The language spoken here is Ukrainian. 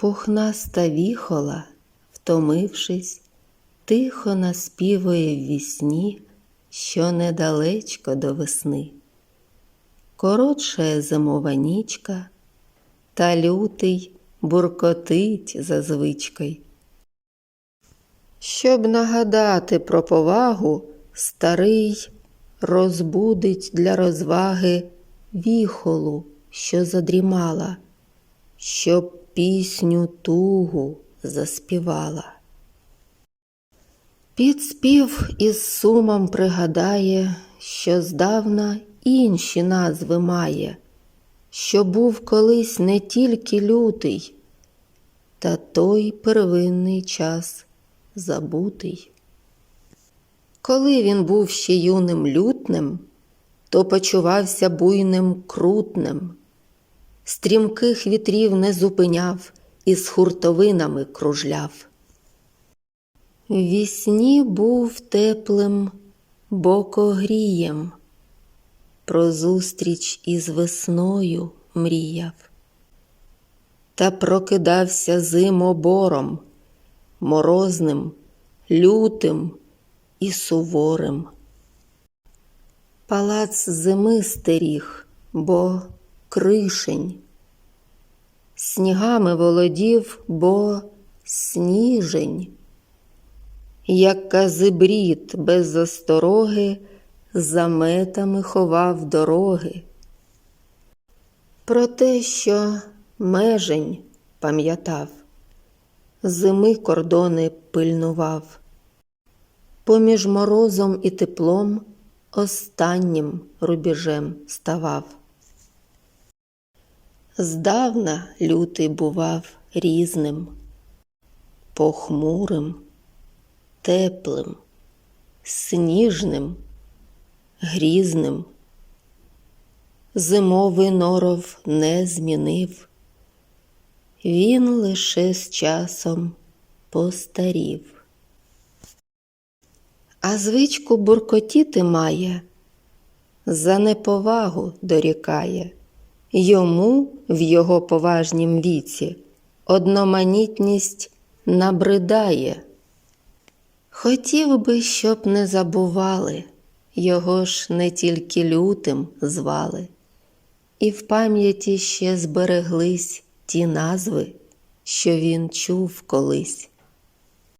Пухнаста віхола, втомившись, тихо наспівує в вісні, що недалечко до весни. Коротше зимова нічка, та лютий буркотить за звичкою. Щоб нагадати про повагу, старий розбудить для розваги віхолу, що задрімала, щоб пісню тугу заспівала. Підспів із сумом пригадає, що здавна інші назви має, що був колись не тільки лютий, та той первинний час забутий. Коли він був ще юним лютнем, то почувався буйним крутнем, стрімких вітрів не зупиняв і з хуртовинами кружляв. Вісні був теплим бокогрієм, про зустріч із весною мріяв, та прокидався зимобором, морозним, лютим і суворим. Палац зими стеріг, бо кришень, снігами володів, бо сніжень, як казибрід без застороги заметами ховав дороги. Про те, що межень пам'ятав, зими кордони пильнував, поміж морозом і теплом останнім рубіжем ставав. Здавна лютий бував різним, похмурим, теплим, сніжним, грізним. Зимовий норов не змінив, він лише з часом постарів. А звичку буркотіти має, за неповагу дорікає, йому в його поважнім віці одноманітність набридає. Хотів би, щоб не забували, його ж не тільки лютим звали, і в пам'яті ще збереглись ті назви, що він чув колись.